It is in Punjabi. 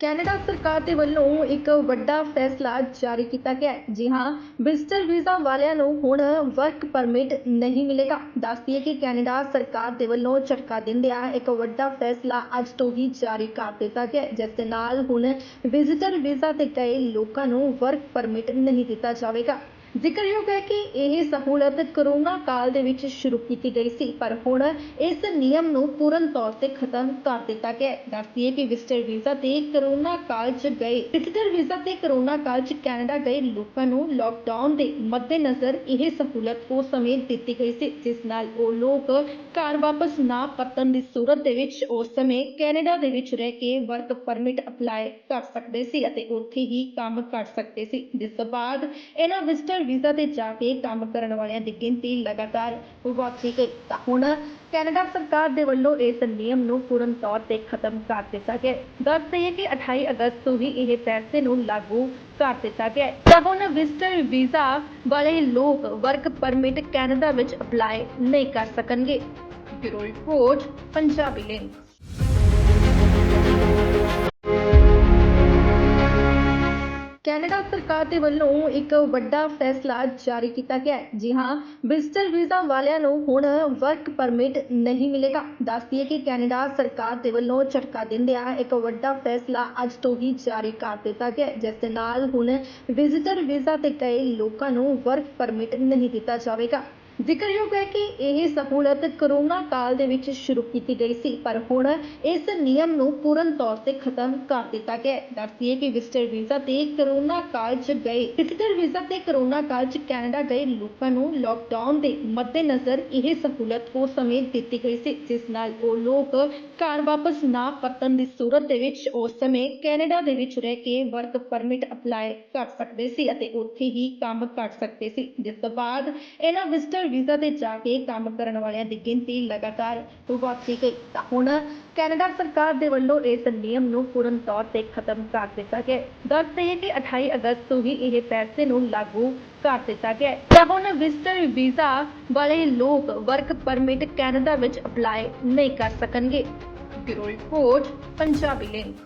ਕੈਨੇਡਾ ਸਰਕਾਰ ਦੇ ਵੱਲੋਂ ਇੱਕ ਵੱਡਾ ਫੈਸਲਾ ਜਾਰੀ ਕੀਤਾ ਗਿਆ ਹੈ। ਜੀ ਹਾਂ ਵਿਜ਼ਟਰ ਵੀਜ਼ਾ ਵਾਲਿਆਂ ਨੂੰ ਹੁਣ ਵਰਕ ਪਰਮਿਟ ਨਹੀਂ ਮਿਲੇਗਾ। ਦੱਸਦੀ ਹੈ ਕਿ ਕੈਨੇਡਾ ਸਰਕਾਰ ਦੇ ਵੱਲੋਂ ਝਟਕਾ ਦਿੰਦਿਆਂ ਇੱਕ ਵੱਡਾ ਫੈਸਲਾ ਅੱਜ ਤੋਂ ਹੀ ਜਾਰੀ ਕਰ ਦਿੱਤਾ ਗਿਆ ਹੈ, ਜਿਸ ਦੇ ਨਾਲ ਹੁਣ ਵਿਜ਼ਟਰ ਵੀਜ਼ਾ ਤੇ ਗਏ ਲੋਕਾਂ ਨੂੰ ਵਰਕ ਪਰਮਿਟ ਨਹੀਂ ਦਿੱਤਾ ਜਾਵੇਗਾ। ਜ਼ਿਕਰਯੋਗ ਹੈ ਕਿ ਇਹ ਸਹੂਲਤ ਕਰੋਨਾ ਕਾਲ ਦੇ ਵਿੱਚ ਸ਼ੁਰੂ ਕੀਤੀ ਗਈ ਸੀ, ਪਰ ਹੁਣ ਇਸ ਨਿਯਮ ਨੂੰ ਪੂਰਨ ਤੌਰ ਤੇ ਖਤਮ ਕਰ ਦਿੱਤਾ ਗਿਆ ਹੈ। ਦੱਸਦੀ ਕਿ ਵਿਜ਼ਟਰ ਵੀਜ਼ਾ ਤੇ ਕਰੋਨਾ ਕਾਲ 'ਚ ਗਏ ਵਿਜ਼ਟਰ ਵੀਜ਼ਾ ਤੇ ਕਰੋਨਾ ਕਾਲ 'ਚ ਕੈਨੇਡਾ ਗਏ ਲੋਕਾਂ ਨੂੰ ਲੋਕਡਾਊਨ ਦੇ ਮੱਦੇਨਜ਼ਰ ਇਹ ਸਹੂਲਤ ਉਸ ਸਮੇਂ ਦਿੱਤੀ ਗਈ ਸੀ, ਜਿਸ ਨਾਲ ਉਹ ਲੋਕ ਘਰ ਵਾਪਸ ਨਾ ਪਰਤਣ ਦੀ ਸੂਰਤ ਦੇ ਵਿੱਚ ਉਸ ਸਮੇਂ ਕੈਨੇਡਾ ਦੇ ਵਿੱਚ ਰਹਿ ਕੇ ਵਰਕ ਪਰਮਿਟ ਅਪਲਾਈ ਕਰ ਸਕਦੇ ਸੀ ਅਤੇ ਉੱਥੇ ਹੀ ਕੰਮ ਕਰ ਸਕਦੇ ਸੀ। ਜਿਸ ਤੋਂ ਬਾਅਦ ਇਹਨਾਂ ਵਿਜ਼ਟਰ ਵੀਜ਼ਾ ਤੇ ਜਾ ਕੇ ਕੰਮ ਕਰਨ ਵਾਲਿਆਂ ਦੀ ਗਿਣਤੀ ਲਗਾਤਾਰ ਵਧਦੀ ਗਈ। ਤਾਂ ਹੁਣ ਕੈਨੇਡਾ ਸਰਕਾਰ ਦੇ ਵੱਲੋਂ ਇਸ ਨਿਯਮ ਨੂੰ ਪੂਰਨ ਤੌਰ ਤੇ ਖਤਮ ਕਰ ਦਿੱਤਾ ਗਿਆ ਦੱਸ ਦਈਏ ਕਿ 28 ਅਗਸਤ ਤੋਂ ਹੀ ਇਹ ਫੈਸਲੇ ਨੂੰ ਲਾਗੂ ਕਰ ਦਿੱਤਾ ਗਿਆ ਤਾਂ ਹੁਣ ਵਿਜ਼ਟਰ ਵੀਜ਼ਾ ਵਾਲੇ ਲੋਕ ਵਰਕ ਪਰਮਿਟ ਕੈਨੇਡਾ ਵਿੱਚ ਅਪਲਾਈ ਨਹੀਂ ਕਰ ਸਕਣਗੇ। Bureau report, Punjabi link. Canada ਸਰਕਾਰ ਦੇ ਵੱਲੋਂ ਇੱਕ ਵੱਡਾ ਫੈਸਲਾ ਜਾਰੀ ਕੀਤਾ ਗਿਆ ਹੈ। ਜੀ ਹਾਂ, ਵਿਜ਼ਟਰ ਵੀਜ਼ਾ ਵਾਲਿਆਂ ਨੂੰ ਹੁਣ ਵਰਕ ਪਰਮਿਟ ਨਹੀਂ ਮਿਲੇਗਾ। ਦੱਸਦੀ ਹੈ ਕਿ ਕੈਨੇਡਾ ਸਰਕਾਰ ਦੇ ਵੱਲੋਂ ਝਟਕਾ ਦਿੰਦਿਆਂ ਇੱਕ ਵੱਡਾ ਫੈਸਲਾ ਅੱਜ ਤੋਂ ਹੀ ਜਾਰੀ ਕਰ ਦਿੱਤਾ ਗਿਆ ਜਿਸ ਦੇ ਨਾਲ ਹੁਣ ਵਿਜ਼ਟਰ ਵੀਜ਼ਾ ਤੇ ਗਏ ਲੋਕਾਂ ਨੂੰ ਵਰਕ ਪਰਮਿਟ ਨਹੀਂ ਦਿੱਤਾ ਜਾਵੇਗਾ। ਜ਼ਿਕਰਯੋਗ ਹੈ ਕਿ ਇਹ ਸਹੂਲਤ ਕਰੋਨਾ ਕਾਲ ਦੇ ਵਿੱਚ ਸ਼ੁਰੂ ਕੀਤੀ ਗਈ ਸੀ, ਪਰ ਹੁਣ ਇਸ ਨਿਯਮ ਨੂੰ ਪੂਰਨ ਤੌਰ ਤੇ ਖਤਮ ਕਰ ਦਿੱਤਾ ਗਿਆ ਹੈ। ਦੱਸਦੀ ਕਿ ਵਿਜ਼ਟਰ ਵੀਜ਼ਾ ਤੇ ਕਰੋਨਾ ਕਾਲ 'ਚ ਗਏ, ਵਿਜ਼ਟਰ ਵੀਜ਼ਾ ਤੇ ਕਰੋਨਾ ਕਾਲ 'ਚ ਕੈਨੇਡਾ ਗਏ ਲੋਕਾਂ ਨੂੰ ਲੋਕਡਾਊਨ ਦੇ ਮੱਦੇਨਜ਼ਰ ਇਹ ਸਹੂਲਤ ਉਸ ਸਮੇਂ ਦਿੱਤੀ ਗਈ ਸੀ, ਜਿਸ ਨਾਲ ਉਹ ਲੋਕ ਘਰ ਵਾਪਸ ਨਾ ਪਰਤਣ ਦੀ ਸੂਰਤ ਦੇ ਵਿੱਚ ਉਸ ਸਮੇਂ ਕੈਨੇਡਾ ਦੇ ਵਿੱਚ ਰਹਿ ਕੇ ਵਰਕ ਪਰਮਿਟ ਅਪਲਾਈ ਕਰ ਸਕਦੇ ਸੀ ਅਤੇ ਉੱਥੇ ਹੀ ਕੰਮ ਕਰ ਸਕਦੇ ਸੀ। ਜਿਸ ਤੋਂ ਬਾਅਦ ਇਹਨਾਂ ਵਿਜ਼ਟਰ ਵੀਜ਼ਾ ਤੇ ਜਾ ਕੇ ਕੰਮ ਕਰਨ ਵਾਲਿਆਂ ਦੀ ਗਿਣਤੀ ਲਗਾਤਾਰ ਵਧਦੀ ਗਈ। ਤਾਂ ਹੁਣ ਕੈਨੇਡਾ ਸਰਕਾਰ ਦੇ ਵੱਲੋਂ ਇਸ ਨਿਯਮ ਨੂੰ ਪੂਰਨ ਤੌਰ ਤੇ ਖਤਮ ਕਰ ਦਿੱਤਾ ਗਿਆ ਦੱਸ ਦਈਏ ਕਿ 28 ਅਗਸਤ ਤੋਂ ਹੀ ਇਹ ਫੈਸਲੇ ਨੂੰ ਲਾਗੂ ਕਰ ਦਿੱਤਾ ਗਿਆ ਤਾਂ ਹੁਣ ਵਿਜ਼ਟਰ ਵੀਜ਼ਾ ਵਾਲੇ ਲੋਕ ਵਰਕ ਪਰਮਿਟ ਕੈਨੇਡਾ ਵਿੱਚ ਅਪਲਾਈ ਨਹੀਂ ਕਰ ਸਕਣਗੇ। Bureau report, Punjabi link.